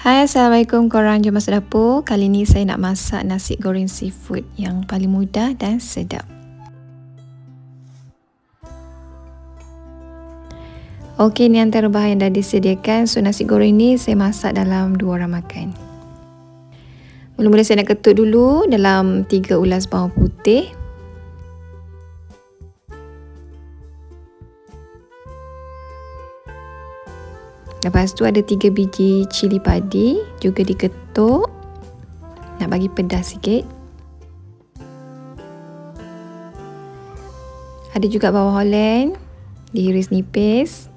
Hai Assalamualaikum. Korang jom masuk dapur. Kali ni saya nak masak nasi goreng seafood Yang paling mudah dan sedap. Okey ni antara bahan yang dah disediakan. So nasi goreng ni saya masak dalam dua orang makan. Mula-mula saya nak ketuk dulu Dalam tiga ulas bawang putih Lepas tu ada 3 biji cili padi juga diketuk. Nak bagi pedas sikit. Ada juga bawang holland diiris nipis.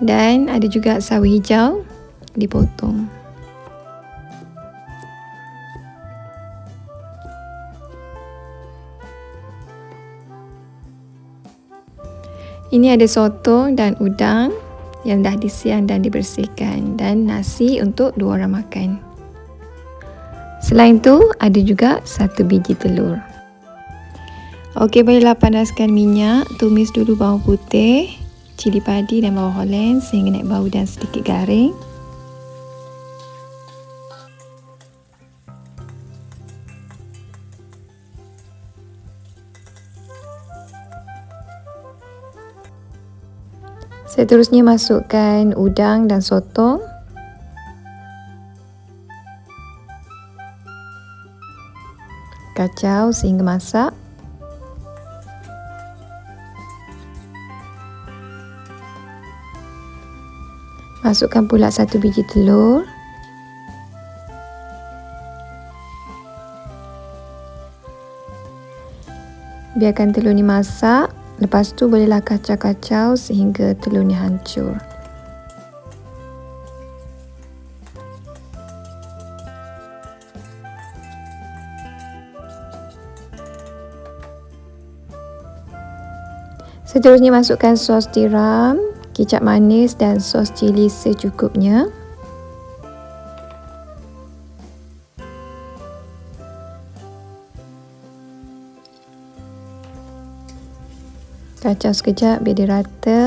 Dan ada juga sawi hijau dipotong. Ini ada sotong dan udang yang dah disiang dan dibersihkan dan nasi untuk dua orang makan. Selain tu ada juga satu biji telur. Okey, baiklah panaskan minyak, tumis dulu bawang putih, cili padi dan bawang holland sehingga naik bau dan sedikit garing. Seterusnya masukkan udang dan sotong. Kacau sehingga masak. Masukkan pula satu biji telur. Biarkan telur ni masak Lepas tu bolehlah kacau-kacau sehingga telur ni hancur. Seterusnya masukkan sos tiram, kicap manis dan sos cili secukupnya. Kacau sekejap biar dia rata.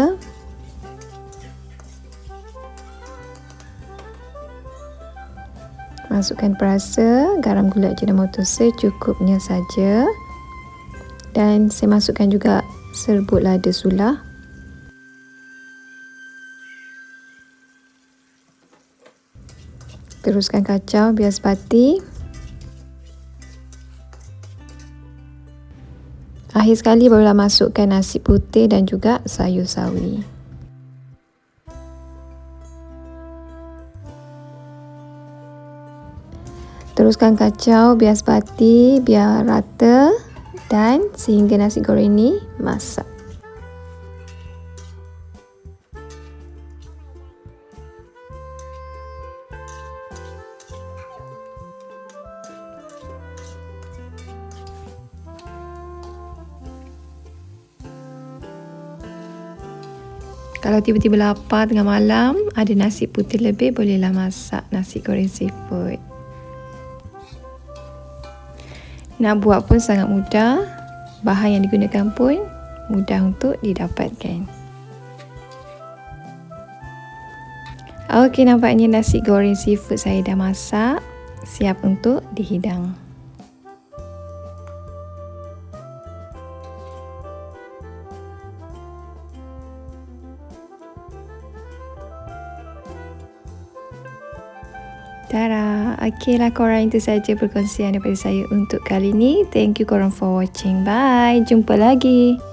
Masukkan perasa, garam gula ajinomoto secukupnya saja. Dan saya masukkan juga serbuk lada sulah. Teruskan kacau biar sepati. Akhir sekali barulah masukkan nasi putih dan juga sayur sawi. Teruskan kacau biar sepati, biar rata dan sehingga nasi goreng ini masak. Kalau tiba-tiba lapar tengah malam, ada nasi putih lebih, bolehlah masak nasi goreng seafood. Nak buat pun sangat mudah. Bahan yang digunakan pun mudah untuk didapatkan. Okey, nampaknya nasi goreng seafood saya dah masak. Siap untuk dihidang. Tara, okeylah korang itu saja perkongsian daripada saya untuk kali ini. Thank you korang for watching. Bye, jumpa lagi.